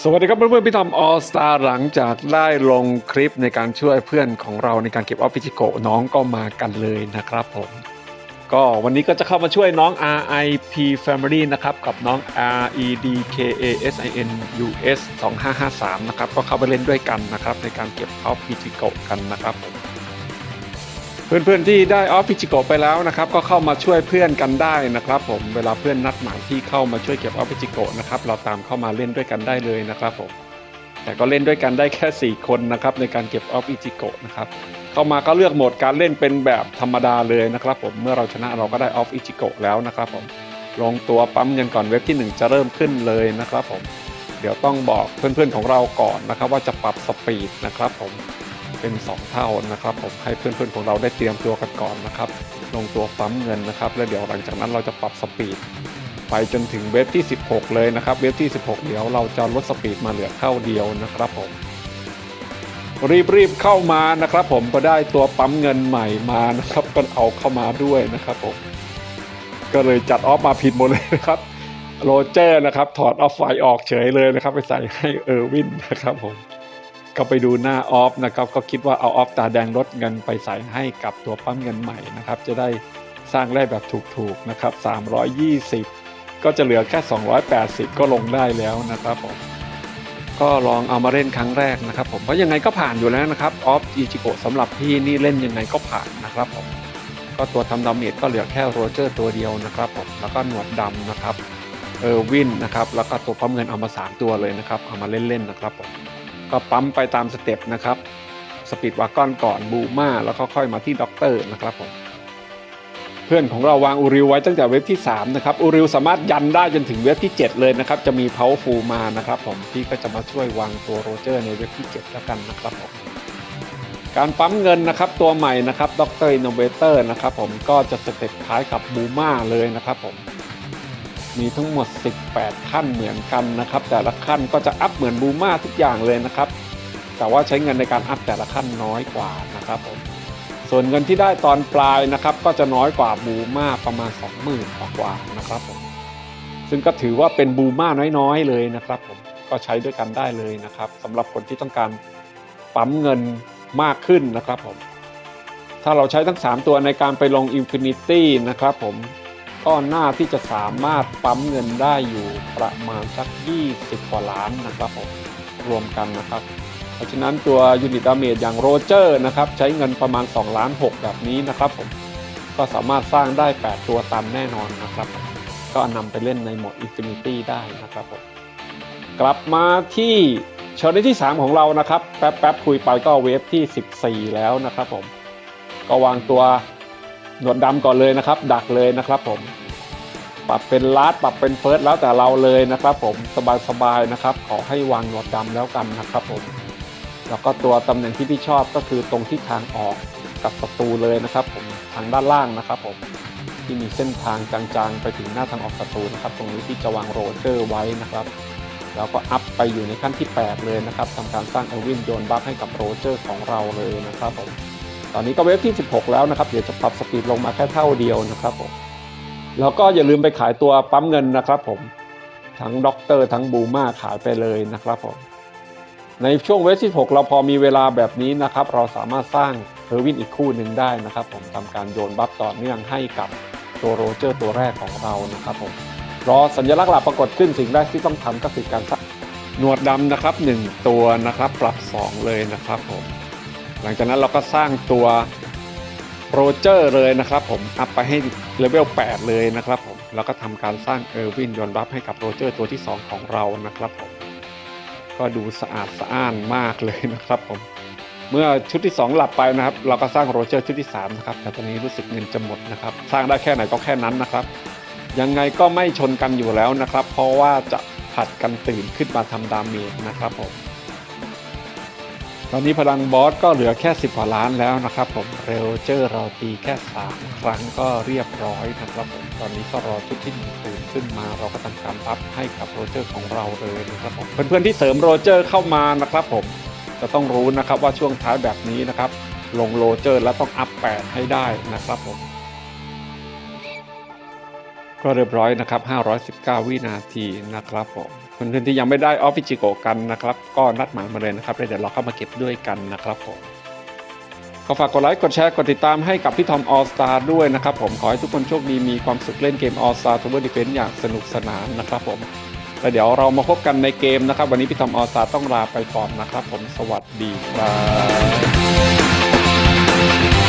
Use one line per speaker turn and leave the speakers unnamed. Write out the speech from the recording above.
สวัสดีครับเพื่อนๆพี่ทอมออสตาหลังจากได้ลงคลิปในการช่วยเพื่อนของเราในการเก็บออฟฟิจิโกน้องก็มากันเลยนะครับผม ก็วันนี้ก็จะเข้ามาช่วยน้อง RIP Family นะครับ กับน้อง REDKASINUS 2553 นะครับ ก็เข้าไปเล่นด้วยกันนะครับ ในการเก็บออฟฟิจิโกกันนะครับผม เพื่อนๆที่ได้ออฟฟิจิโกไปแล้วนะครับก็เข้ามาช่วยเพื่อนกันได้นะครับ ผมเวลาเพื่อนนัดหมายที่เข้ามาช่วยเก็บออฟฟิจิโกนะครับเราตามเข้ามาเล่นด้วยกันได้เลยนะครับผมแต่ก็เล่นด้วยกันได้แค่ 4 คนนะครับในการเก็บออฟฟิจิโกนะครับเข้ามาก็เลือกโหมดการเล่นเป็นแบบธรรมดาเลยนะครับ ผมเมื่อเราชนะเราก็ได้ออฟฟิจิโกแล้วนะครับ ผมลงตัวปั๊มเงินก่อนเว็บที่ 1 จะเริ่มขึ้นเลยนะครับ ผมเดี๋ยวต้องบอกเพื่อนๆของเราก่อนนะครับ ว่าจะปรับสปีดนะครับ ผม เป็น 2 เท่านะครับผมให้เพื่อนๆของเราได้เตรียมตัวกันก่อนนะครับ ลงตัวปั๊มเงินนะครับ แล้วเดี๋ยวหลังจากนั้นเราจะปรับสปีดไปจนถึงเว็บที่ 16 เลยนะครับ เว็บที่ 16 เดี๋ยวเราจะลดสปีดมาเหลือเท่าเดียวนะครับผมรีบๆเข้ามานะครับ ผมก็ได้ตัวปั๊มเงินใหม่มานะครับก็เอาเข้ามาด้วยนะครับผมก็เลยจัดออฟมาผิดหมดเลยนะครับโรเจอร์นะครับ ถอดออฟไฟออกเฉยเลยนะครับ ไปใส่ให้เออร์วินนะครับผม ก็ไปดูหน้าออฟนะครับก็คิดว่าเอาออฟตาแดงลดเงินไปใส่ให้กับตัวปั๊มเงินใหม่นะครับจะได้สร้างได้แบบถูกๆนะครับ 320 ก็จะเหลือแค่ 280 ก็ลงได้แล้วนะครับผมก็ลองเอามาเล่นครั้งแรกนะครับผมเพราะยังไงก็ผ่านอยู่แล้วนะครับออฟอีจิโกสำหรับพี่นี่เล่นยังไงก็ผ่านนะครับผมก็ตัวทำดาเมจก็เหลือแค่โรเจอร์ตัวเดียวนะครับผมแล้วก็หนวดดำนะครับเออร์วินนะครับแล้วก็ตัวปั๊มเงินเอามาสามตัวเลยนะครับเอามาเล่นๆนะครับผม ก็ปั๊มไปตามสเต็ปนะครับสปีดวากอนก่อนบูมาแล้วก็ค่อยมาที่ด็อกเตอร์นะครับผมเพื่อนของเราวางอูริวไว้ตั้งแต่เว็บที่ 3 นะครับอูริวสามารถยันได้จนถึงเว็บที่ 7 เลยนะครับ จะมีเพาฟูมานะครับผมพี่ก็จะมาช่วยวางตัวโรเจอร์ในเว็บที่ 7 แล้วกันนะครับผมการปั๊มเงินนะครับตัวใหม่นะครับด็อกเตอร์อินโนเวเตอร์นะครับผมก็จะสเต็ปคล้ายกับบูมาเลยนะครับผม มีทั้งหมด 18 ขั้นเหมือนกันนะครับ แต่ละขั้นก็จะอัพเหมือนบูมาทุกอย่างเลยนะครับ แต่ว่าใช้เงินในการอัพแต่ละขั้นน้อยกว่านะครับผมส่วนเงินที่ได้ตอนปลายนะครับ ก็จะน้อยกว่าบูมาประมาณ 20,000กว่ากว่านะครับผมซึ่งก็ถือว่าเป็นบูมาน้อยๆเลยนะครับผมก็ใช้ด้วยกันได้เลยนะครับสำหรับคนที่ต้องการปั๊มเงินมากขึ้นนะครับผมถ้าเราใช้ทั้ง 3 ตัวในการไปลง Infinity นะครับผม ก็น่าที่จะสามารถปั๊มเงินได้อยู่ประมาณสัก 20 กว่าล้านนะครับผมรวมกันนะครับ เพราะฉะนั้นตัวยูนิตดาเมจอย่างโรเจอร์นะครับใช้เงินประมาณ2ล้าน6แบบนี้นะครับผมก็สามารถสร้างได้ 8 ตัวตันแน่นอนนะครับ ก็นำไปเล่นในโหมด Infinity ได้นะครับผมกลับมาที่เชอร์ที่ 3 ของเรานะครับ แป๊บๆคุยไปก็เวฟที่ 14 แล้วนะครับผมก็วางตัว หนวดดำก่อนเลยนะครับ ดักเลยนะครับผม ปรับเป็นลาดปรับเป็นเฟิร์สแล้วแต่เราเลยนะครับ ผมสบายๆนะครับ ขอให้วางหนวดดำแล้วกันนะครับผม แล้วก็ตัวตำแหน่งที่พี่ชอบก็คือตรงที่ทางออกกับประตูเลยนะครับ ผมทางด้านล่างนะครับ ผมที่มีเส้นทางจางๆ ไปถึงหน้าทางออกประตูนะครับ ตรงนี้ที่จะวางโรเจอร์ไว้นะครับแล้วก็อัพไปอยู่ในขั้นที่ 8 เลยนะครับทำการสร้างเอลวินโยนบัฟให้กับโรเจอร์ของเราเลยนะครับผม ตอนนี้ก็เวฟที่ 16 แล้วนะครับ เดี๋ยวจะปรับสปีดลงมาแค่เท่าเดียวนะครับผมแล้วก็อย่าลืมไปขายตัวปั๊มเงินนะครับผมทั้งด็อกเตอร์ทั้งบูมาขายไปเลยนะครับผมในช่วงเวทที่ 6 เราพอมีเวลาแบบนี้นะครับ เราสามารถสร้างเฮอร์วินอีกคู่หนึ่งได้นะครับ ผมทำการโยนบัฟต่อเนื่องให้กับตัวโรเจอร์ตัวแรกของเรานะครับผมรอสัญลักษณ์หลักปรากฏขึ้นสิ่งแรกที่ต้องทำก็คือการสร้างหนวดดำนะครับ 1 ตัวนะครับ ปรับ 2 เลยนะครับผม หลังจากนั้นเราก็สร้างตัวโรเจอร์เลยนะครับผมอัพไปให้เลเวล8เลยนะครับผมแล้วก็ทำการสร้างเออร์วินยอนบัฟให้กับโรเจอร์ตัวที่ 2 ของเรานะครับผมก็ดูสะอาดสะอ้านมากเลยนะครับผมเมื่อชุดที่ 2 หลับไปนะครับ เราก็สร้างโรเจอร์ชุดที่3นะครับแต่ตอนนี้รู้สึกเงินจะหมดนะครับ สร้างได้แค่ไหนก็แค่นั้นนะครับ ยังไงก็ไม่ชนกันอยู่แล้วนะครับ เพราะว่าจะผัดกันตื่นขึ้นมาทำดาเมจนะครับผม ตอนนี้พลังบอสก็เหลือแค่ 10กว่าล้านแล้วนะครับผมเรลเจอร์เราตีแค่ 3 ครั้งก็เรียบร้อยนะครับผมตอนนี้ก็รอชุดที่หนึ่งตื่นขึ้นมาเราก็ทำการอัพให้กับโรเจอร์ของเราเลยนะครับผมเพื่อนๆที่เสริมโรเจอร์เข้ามานะครับผมจะต้องรู้นะครับว่าช่วงท้ายแบบนี้นะครับลงโรเจอร์แล้วต้องอัพ8ให้ได้นะครับผม ก็เรียบร้อยนะครับ 519 วินาทีนะครับผมเพื่อนๆที่ยังไม่ได้ออฟฟิจิโกกันนะครับ ก็นัดหมายมาเลยนะครับ เดี๋ยวเราเข้ามาเก็บด้วยกันนะครับผมขอฝากกดไลค์ กดแชร์ กดติดตามให้กับพี่ทอมออสตาด้วยนะครับผม ขอให้ทุกคนโชคดี มีความสุขเล่นเกมออสตาทัวร์ดิเฟนอย่างสนุกสนานนะครับผม แล้วเดี๋ยวเรามาพบกันในเกมนะครับ วันนี้พี่ทอมออสตาต้องลาไปก่อนนะครับผม สวัสดีครับ